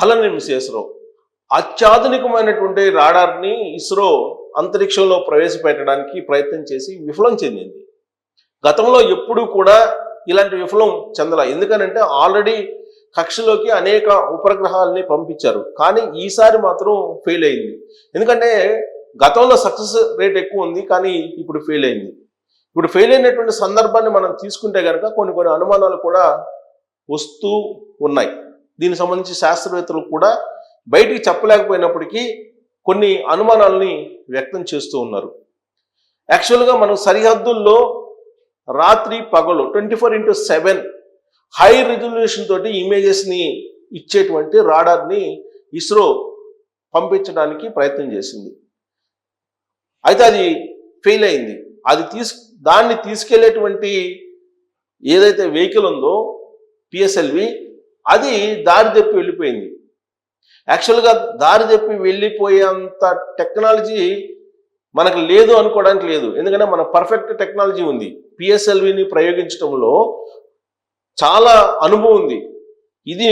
ఫలన్ ఇస్రో అత్యాధునికమైనటువంటి రాడార్ని ఇస్రో అంతరిక్షంలో ప్రవేశపెట్టడానికి ప్రయత్నం చేసి విఫలం చెందింది. గతంలో ఎప్పుడూ కూడా ఇలాంటి విఫలం చెందల. ఎందుకనంటే ఆల్రెడీ కక్షలోకి అనేక ఉపగ్రహాలని పంపించారు. కానీ ఈసారి మాత్రం ఫెయిల్ అయింది. ఎందుకంటే గతంలో సక్సెస్ రేట్ ఎక్కువ ఉంది కానీ ఇప్పుడు ఫెయిల్ అయింది. ఇప్పుడు ఫెయిల్ అయినటువంటి సందర్భాన్ని మనం తీసుకుంటే కనుక కొన్ని కొన్ని అనుమానాలు కూడా వస్తూ ఉన్నాయి. దీనికి సంబంధించి శాస్త్రవేత్తలు కూడా బయటికి చెప్పలేకపోయినప్పటికీ కొన్ని అనుమానాలని వ్యక్తం చేస్తూ ఉన్నారు. యాక్చువల్గా మనం సరిహద్దుల్లో రాత్రి పగలు twenty four into seven high resolution తోటి ఇమేజెస్ని ఇచ్చేటువంటి రాడార్ని ఇస్రో పంపించడానికి ప్రయత్నం చేసింది. అయితే అది ఫెయిల్ అయింది. అది తీసు దాన్ని తీసుకెళ్ళేటువంటి ఏదైతే వెహికల్ ఉందో పిఎస్ఎల్వి అది దారి తప్పి వెళ్ళిపోయింది. యాక్చువల్గా దారి తప్పి వెళ్ళిపోయేంత టెక్నాలజీ మనకు లేదు అనుకోవడానికి లేదు. ఎందుకంటే మన పర్ఫెక్ట్ టెక్నాలజీ ఉంది. పిఎస్ఎల్విని ప్రయోగించడంలో చాలా అనుభవం ఉంది. ఇది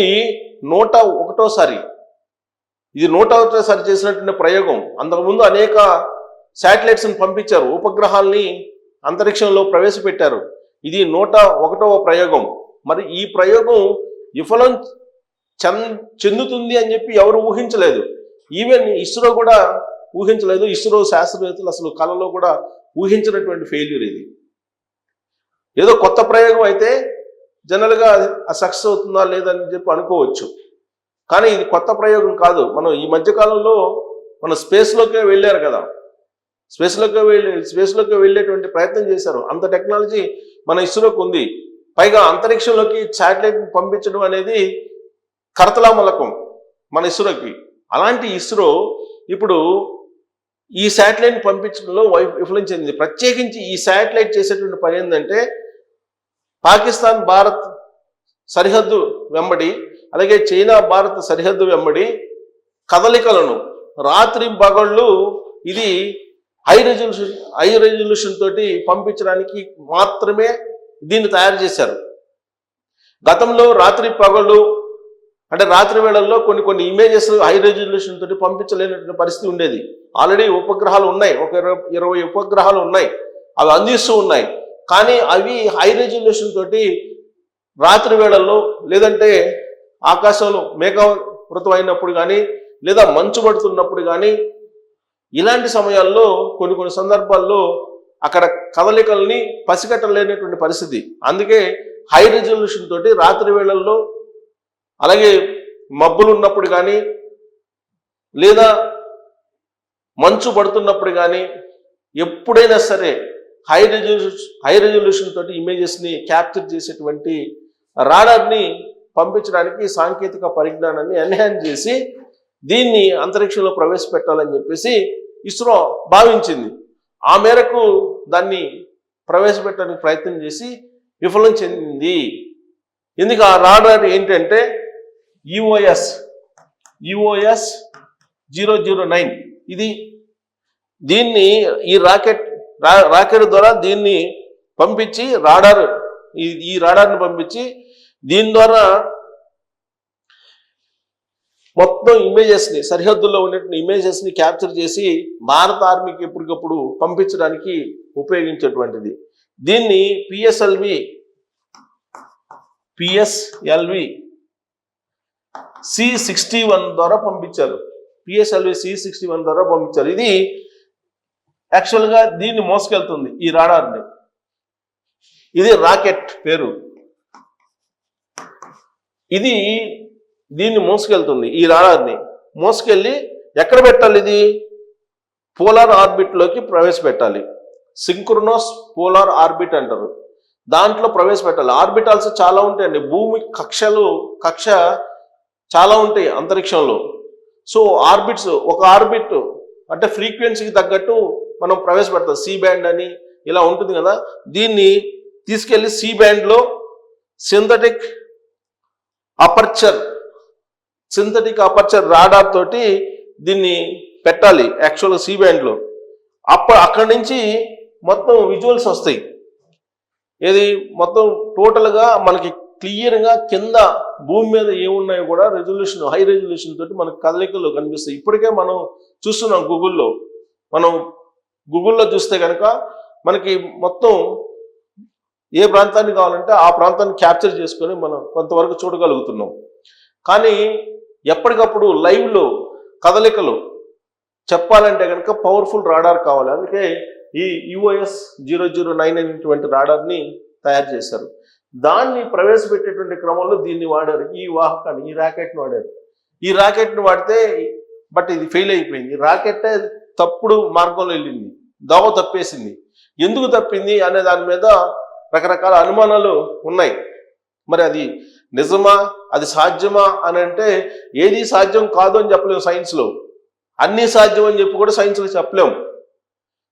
నూట ఒకటోసారి. ఇది నూట ఒకటోసారి చేసినటువంటి ప్రయోగం. అంతకుముందు అనేక శాటిలైట్స్ని పంపించారు. ఉపగ్రహాల్ని అంతరిక్షంలో ప్రవేశపెట్టారు. ఇది నూట ఒకటవ ప్రయోగం. మరి ఈ ప్రయోగం విఫలం చెంద చెందుతుంది అని చెప్పి ఎవరు ఊహించలేదు. ఈవెన్ ఇస్రో కూడా ఊహించలేదు. ఇస్రో శాస్త్రవేత్తలు అసలు కళలో కూడా ఊహించినటువంటి ఫెయిల్యూర్ ఇది. ఏదో కొత్త ప్రయోగం అయితే జనరల్గా ఆ సక్సెస్ అవుతుందా లేదని చెప్పి అనుకోవచ్చు. కానీ ఇది కొత్త ప్రయోగం కాదు. మనం ఈ మధ్యకాలంలో మన స్పేస్లోకే వెళ్ళారు కదా. స్పేస్లోకి వెళ్ళి స్పేస్లోకి వెళ్ళేటువంటి ప్రయత్నం చేశారు. అంత టెక్నాలజీ మన ఇస్రోకి ఉంది. పైగా అంతరిక్షంలోకి శాటిలైట్ పంపించడం అనేది కరతలామలకం మన ఇస్రోకి. అలాంటి ఇస్రో ఇప్పుడు ఈ శాటిలైట్ పంపించడంలో విఫలం చెందింది ప్రత్యేకించి ఈ శాటిలైట్ చేసేటువంటి పని ఏంటంటే పాకిస్తాన్ భారత్ సరిహద్దు వెంబడి అలాగే చైనా భారత్ సరిహద్దు వెంబడి కదలికలను రాత్రి పగళ్ళు ఇది హై రెజల్యూషన్ హై రెజల్యూషన్ తోటి పంపించడానికి మాత్రమే దీన్ని తయారు చేశారు. గతంలో రాత్రి పగళ్ళు అంటే రాత్రి వేళల్లో కొన్ని కొన్ని ఇమేజెస్ హై రెజల్యూషన్ తోటి పంపించలేనటువంటి పరిస్థితి ఉండేది. ఆల్రెడీ ఉపగ్రహాలు ఉన్నాయి. ఒక ఇరవై ఇరవై ఉపగ్రహాలు ఉన్నాయి. అవి అందిస్తూ ఉన్నాయి. కానీ అవి హై రెజల్యూషన్ తోటి రాత్రి వేళల్లో లేదంటే ఆకాశంలో మేఘవృతం అయినప్పుడు కానీ లేదా మంచు పడుతున్నప్పుడు కానీ ఇలాంటి సమయాల్లో కొన్ని కొన్ని సందర్భాల్లో అక్కడ కదలికల్ని పసిగట్టలేనటువంటి పరిస్థితి. అందుకే హై రెజల్యూషన్ తోటి రాత్రి వేళల్లో అలాగే మబ్బులు ఉన్నప్పుడు కానీ లేదా మంచు పడుతున్నప్పుడు కానీ ఎప్పుడైనా సరే హై రెజల్యూషన్ హై రెజల్యూషన్ తోటి ఇమేజెస్ని క్యాప్చర్ చేసేటువంటి రాడార్ని పంపించడానికి సాంకేతిక పరిజ్ఞానాన్ని ఎన్హాన్స్ చేసి దీన్ని అంతరిక్షంలో ప్రవేశపెట్టాలని చెప్పేసి ఇస్రో భావించింది. ఆ మేరకు దాన్ని ప్రవేశపెట్టడానికి ప్రయత్నం చేసి విఫలం చెందింది. ఎందుకు ఆ రాడార్ ఏంటంటే EOS EOS zero zero nine ఇది దీన్ని ఈ రాకెట్ రా- రాకెట్ ద్వారా దీన్ని పంపించి రాడార్ ఈ రాడార్ని పంపించి దీని ద్వారా మొత్తం ఇమేజెస్ని సరిహద్దుల్లో ఉన్నటువంటి ఇమేజెస్ని క్యాప్చర్ చేసి భారత ఆర్మీకి ఎప్పటికప్పుడు పంపించడానికి ఉపయోగించేటువంటిది. దీన్ని PSLV PSLV C sixty one ద్వారా పంపించారు. పిఎస్ఎల్వి సి సిక్స్టీ వన్ ద్వారా పంపించారు. ఇది యాక్చువల్గా దీన్ని మోసుకెళ్తుంది ఈ రాడార్ని. ఇది రాకెట్ పేరు. ఇది దీన్ని మోసుకెళ్తుంది ఈ రాడార్ని మోసుకెళ్ళి ఎక్కడ పెట్టాలి ఇది? పోలార్ ఆర్బిట్లోకి ప్రవేశపెట్టాలి. సింక్రోనోస్ పోలార్ ఆర్బిట్ అంటారు. దాంట్లో ప్రవేశపెట్టాలి. ఆర్బిటాల్స్ చాలా ఉంటాయండి. భూమి కక్షలు కక్ష చాలా ఉంటాయి అంతరిక్షంలో. సో ఆర్బిట్స్ ఒక ఆర్బిట్ అంటే ఫ్రీక్వెన్సీకి తగ్గట్టు మనం ప్రవేశపెడతాం. సి బ్యాండ్ అని ఇలా ఉంటుంది కదా. దీన్ని తీసుకెళ్ళి సి బ్యాండ్లో synthetic aperture synthetic aperture radar తోటి దీన్ని పెట్టాలి యాక్చువల్గా సి బ్యాండ్లో అప్ప అక్కడి నుంచి మొత్తం విజువల్స్ వస్తాయి. ఏది మొత్తం టోటల్గా మనకి క్లియర్గా కింద భూమి మీద ఏమున్నాయో కూడా రెజల్యూషన్ హై రెజల్యూషన్ తోటి మనకు కదలికల్లో కనిపిస్తాయి. ఇప్పటికే మనం చూస్తున్నాం గూగుల్లో మనం గూగుల్లో చూస్తే కనుక మనకి మొత్తం ఏ ప్రాంతాన్ని కావాలంటే ఆ ప్రాంతాన్ని క్యాప్చర్ చేసుకొని మనం కొంతవరకు చూడగలుగుతున్నాం. కానీ ఎప్పటికప్పుడు లైవ్లో కదలికలు చెప్పాలంటే కనుక పవర్ఫుల్ రాడార్ కావాలి. అందుకే ఈ యుఓఎస్ జీరో జీరో నైన్ అనేటువంటి రాడార్ని తయారు చేశారు. దాన్ని ప్రవేశపెట్టేటువంటి క్రమంలో దీన్ని వాడారు. ఈ వాహకాన్ని ఈ రాకెట్ని వాడారు. ఈ రాకెట్ని వాడితే బట్ ఇది ఫెయిల్ అయిపోయింది. రాకెట్ తప్పుడు మార్గంలో వెళ్ళింది. దోవ తప్పేసింది. ఎందుకు తప్పింది అనే దాని మీద రకరకాల అనుమానాలు ఉన్నాయి. మరి అది నిజమా? అది సాధ్యమా? అని అంటే ఏది సాధ్యం కాదు అని చెప్పలేము సైన్స్లో అన్నీ సాధ్యం అని చెప్పి కూడా సైన్స్లో చెప్పలేము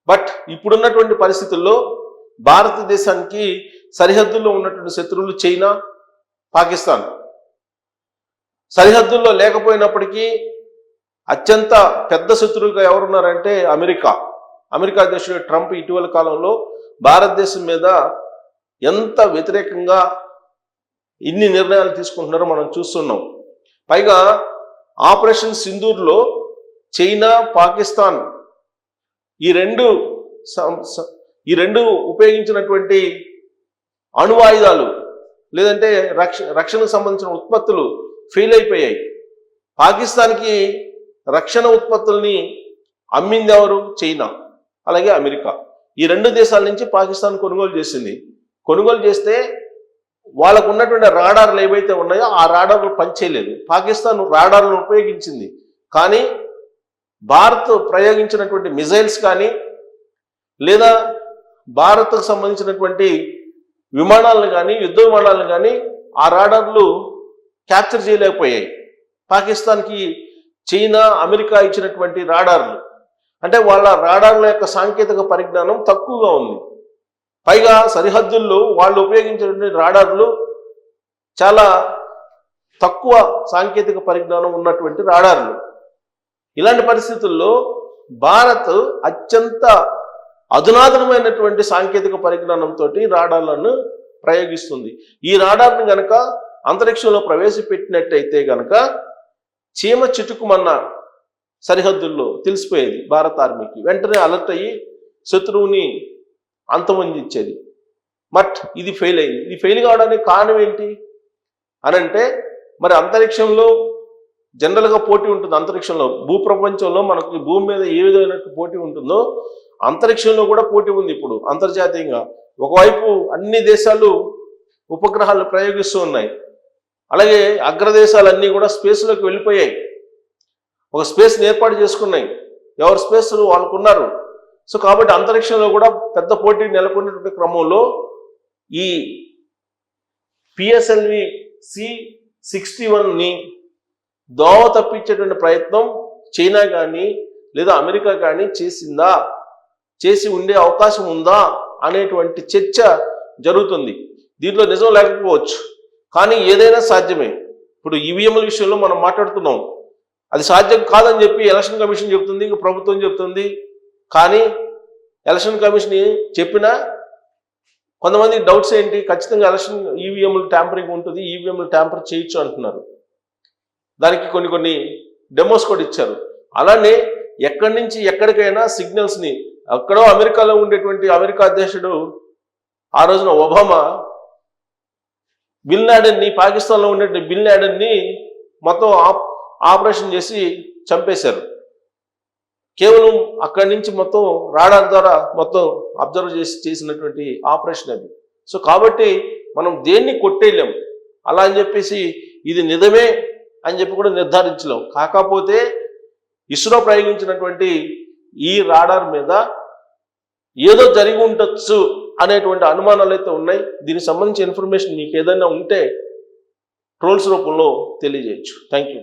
బట్ ఇప్పుడున్నటువంటి పరిస్థితుల్లో భారతదేశానికి సరిహద్దుల్లో ఉన్నటువంటి శత్రువులు చైనా పాకిస్తాన్. సరిహద్దుల్లో లేకపోయినప్పటికీ అత్యంత పెద్ద శత్రువుగా ఎవరున్నారంటే అమెరికా. అమెరికా అధ్యక్షుడు ట్రంప్ ఇటీవల కాలంలో భారతదేశం మీద ఎంత వ్యతిరేకంగా ఇన్ని నిర్ణయాలు తీసుకుంటున్నారో మనం చూస్తున్నాం. పైగా ఆపరేషన్ సింధూర్లో చైనా పాకిస్తాన్ ఈ రెండు ఈ రెండు ఉపయోగించినటువంటి అణువాయుధాలు లేదంటే రక్ష రక్షణకు సంబంధించిన ఉత్పత్తులు ఫెయిల్ అయిపోయాయి. పాకిస్తాన్కి రక్షణ ఉత్పత్తుల్ని అమ్మింది ఎవరు? చైనా అలాగే అమెరికా. ఈ రెండు దేశాల నుంచి పాకిస్తాన్ కొనుగోలు చేసింది. కొనుగోలు చేస్తే వాళ్ళకు ఉన్నటువంటి రాడార్లు ఏవైతే ఉన్నాయో ఆ రాడార్లు పనిచేయలేదు. పాకిస్తాన్ రాడార్లను ఉపయోగించింది. కానీ భారత్ ప్రయోగించినటువంటి మిజైల్స్ కానీ లేదా భారత్కు సంబంధించినటువంటి విమానాలను కానీ యుద్ధ విమానాలను కానీ ఆ రాడార్లు క్యాప్చర్ చేయలేకపోయాయి. పాకిస్తాన్కి చైనా అమెరికా ఇచ్చినటువంటి రాడార్లు. అంటే వాళ్ళ రాడార్ల యొక్క సాంకేతిక పరిజ్ఞానం తక్కువగా ఉంది. పైగా సరిహద్దుల్లో వాళ్ళు ఉపయోగించినటువంటి రాడార్లు చాలా తక్కువ సాంకేతిక పరిజ్ఞానం ఉన్నటువంటి రాడార్లు. ఇలాంటి పరిస్థితుల్లో భారత్ అత్యంత అధునాతనమైనటువంటి సాంకేతిక పరిజ్ఞానంతో రాడార్లను ప్రయోగిస్తుంది. ఈ రాడార్ని గనక అంతరిక్షంలో ప్రవేశపెట్టినట్టయితే గనక చీమ చిటుకుమన్న సరిహద్దుల్లో తెలిసిపోయేది భారత ఆర్మీకి. వెంటనే అలర్ట్ అయ్యి శత్రువుని అంతమొందించేది. బట్ ఇది ఫెయిల్ అయింది. ఇది ఫెయిల్ కావడానికి కారణం ఏంటి? అనంటే మరి అంతరిక్షంలో జనరల్గా పోటీ ఉంటుంది. అంతరిక్షంలో భూప్రపంచంలో మనకు భూమి మీద ఏ విధమైన పోటీ ఉంటుందో అంతరిక్షంలో కూడా పోటీ ఉంది ఇప్పుడు అంతర్జాతీయంగా. ఒకవైపు అన్ని దేశాలు ఉపగ్రహాలు ప్రయోగిస్తూ ఉన్నాయి. అలాగే అగ్రదేశాలన్నీ కూడా స్పేస్లోకి వెళ్ళిపోయాయి. ఒక స్పేస్ని ఏర్పాటు చేసుకున్నాయి. ఎవరి స్పేస్ వాళ్ళకున్నారు. సో కాబట్టి అంతరిక్షంలో కూడా పెద్ద పోటీ నెలకొన్నటువంటి క్రమంలో ఈ పిఎస్ఎల్వి సి సిక్స్టీ వన్ని దోవ తప్పించేటువంటి ప్రయత్నం చైనా కానీ లేదా అమెరికా కానీ చేసిందా? చేసి ఉండే అవకాశం ఉందా? అనేటువంటి చర్చ జరుగుతుంది. దీంట్లో నిజం లేకపోవచ్చు. కానీ ఏదైనా సాధ్యమే. ఇప్పుడు ఈవీఎంల విషయంలో మనం మాట్లాడుతున్నాం. అది సాధ్యం కాదని చెప్పి ఎలక్షన్ కమిషన్ చెబుతుంది ఇంకా ప్రభుత్వం చెబుతుంది కానీ ఎలక్షన్ కమిషన్ చెప్పినా కొంతమంది డౌట్స్ ఏంటి? ఖచ్చితంగా ఎలక్షన్ ఈవీఎంలు ట్యాంపరింగ్ ఉంటుంది ఈవీఎంలు ట్యాంపర్ చేయొచ్చు అంటున్నారు. దానికి కొన్ని కొన్ని డెమోస్ కూడా ఇచ్చారు. అలానే ఎక్కడి నుంచి ఎక్కడికైనా సిగ్నల్స్ని ఎక్కడో అమెరికాలో ఉండేటువంటి అమెరికా అధ్యక్షుడు ఆ రోజున ఒబామా బిల్ లాడెన్ని పాకిస్తాన్లో ఉండే బిల్ లాడెన్ని మొత్తం ఆప్ ఆపరేషన్ చేసి చంపేశారు. కేవలం అక్కడి నుంచి మొత్తం రాడార్ ద్వారా మొత్తం అబ్జర్వ్ చేసి చేసినటువంటి ఆపరేషన్ అది. సో కాబట్టి మనం దేన్ని కొట్టేయలేం. అలా అని చెప్పేసి ఇది నిజమే అని చెప్పి కూడా నిర్ధారించలేం. కాకపోతే ఇస్రో ప్రయోగించినటువంటి ఈ రాడార్ మీద ఏదో జరిగి ఉండొచ్చు అనేటువంటి అనుమానాలు అయితే ఉన్నాయి. దీనికి సంబంధించిన ఇన్ఫర్మేషన్ మీకు ఏదైనా ఉంటే ట్రోల్స్ రూపంలో తెలియజేయచ్చు. Thank you